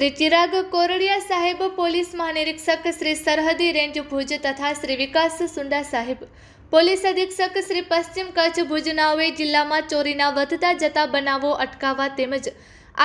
શ્રી ચિરાગ કોરડિયા સાહેબ, પોલીસ મહાનિરીક્ષક શ્રી સરહદી રેન્જ ભુજ તથા શ્રી વિકાસ સુંડા સાહેબ. પોલીસ અધિક્ષક શ્રી પશ્ચિમ કચ્છ ભુજનાઓએ જિલ્લામાં ચોરીના વધતા જતા બનાવો અટકાવવા તેમજ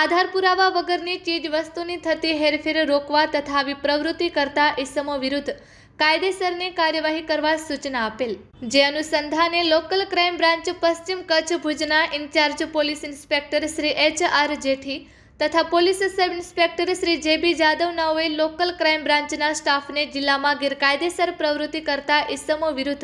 આધાર પુરાવા વગરની ચીજ વસ્તુની થતી હેરફેર રોકવા તથા આવી પ્રવૃત્તિ કરતા ઇસમો વિરુદ્ધ કાયદેસરની કાર્યવાહી કરવા સૂચના આપેલ. જે અનુસંધાને લોકલ ક્રાઇમ બ્રાન્ચ પશ્ચિમ કચ્છ ભુજના incharge police inspector Shri H R Jethi તથા police sub inspector Shri J B Jadav નાઓએ local crime બ્રાન્ચના સ્ટાફને જિલ્લામાં ગેરકાયદેસર પ્રવૃત્તિ કરતા ઇસમો વિરુદ્ધ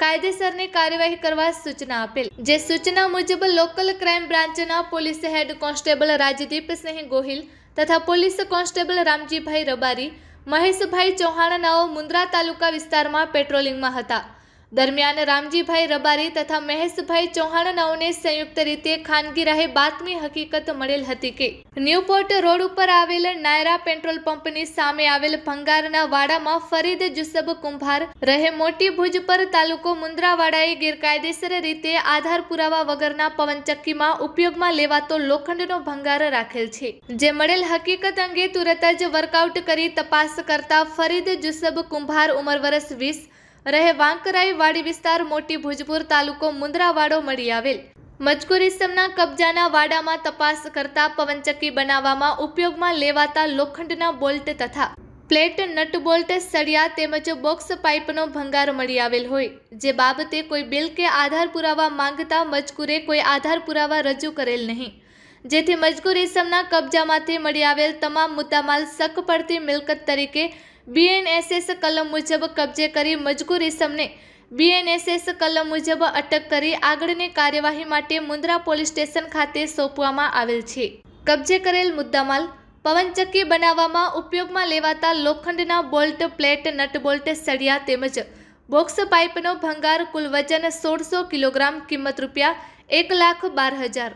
કાયદેસરની કાર્યવાહી કરવા સૂચના આપેલ. જે સૂચના મુજબ લોકલ ક્રાઇમ બ્રાન્ચના police head constable Rajdeepsinh Gohil તથા પોલીસ કોન્સ્ટેબલ રામજીભાઈ રબારી, મહેશભાઈ ચૌહાણ નાઓ મુન્દ્રા તાલુકા વિસ્તારમાં પેટ્રોલિંગમાં હતા. દરમિયાન રામજીભાઈ રબારી તથા મહેશભાઈ ચૌહાણનાઓને સંયુક્ત રીતે ખાનગી રાહે બાતમી હકીકત મળેલ હતી કે ન્યૂપોર્ટ રોડ ઉપર આવેલ નાયરા પેટ્રોલ પંપની સામે આવેલ ભંગારના વાડામાં ફરીદ જુસબ કુંભાર રહે મોટી ભુજ પર તાલુકો મુન્દ્રાવાડાએ ગેરકાયદેસર રીતે આધાર પુરાવા વગરના પવનચક્કીમાં ઉપયોગમાં લેવાતો લોખંડનો ભંગાર રાખેલ છે. જે મળેલ હકીકત અંગે તુરત જ વર્કઆઉટ કરી તપાસ કરતા ફરીદ જુસબ કુંભાર ઉંમર વર્ષ વીસ રહે વાંકરાઈ વાડી વિસ્તાર મોટી ભુજપુર તાલુકો મુન્દ્રાવાડો મળી આવેલ. મજકૂર કબજાના વાડામાં તપાસ કરતા પવનચક્કી બનાવવામાં ઉપયોગમાં લેવાતા લોખંડના બોલ્ટ તથા પ્લેટ નટ બોલ્ટ સળિયા તેમજ બોક્સ પાઇપનો ભંગાર મળી આવેલ હોય, જે બાબતે કોઈ બિલ કે આધાર પુરાવા માંગતા મજકૂરે કોઈ આધાર પુરાવા રજૂ કરેલ નહીં. જેથી મજગૂર ઇસમના કબજામાંથી મળી આવેલ તમામ મુદ્દામાલ શક પડતી મિલકત તરીકે બીએનએસએસ કલમ મુજબ કબજે કરી મજગૂર ઇસમને બીએનએસએસ કલમ મુજબ અટક કરી આગળની કાર્યવાહી માટે મુન્દ્રા પોલીસ સ્ટેશન ખાતે સોંપવામાં આવેલ છે. કબજે કરેલ મુદ્દામાલ પવનચક્કી બનાવવામાં ઉપયોગમાં લેવાતા લોખંડના બોલ્ટ, પ્લેટ નટ બોલ્ટ સળિયા તેમજ બોક્સ પાઇપનો ભંગાર કુલ વજન સોળસો કિલોગ્રામ, કિંમત રૂપિયા એક લાખ બાર હજાર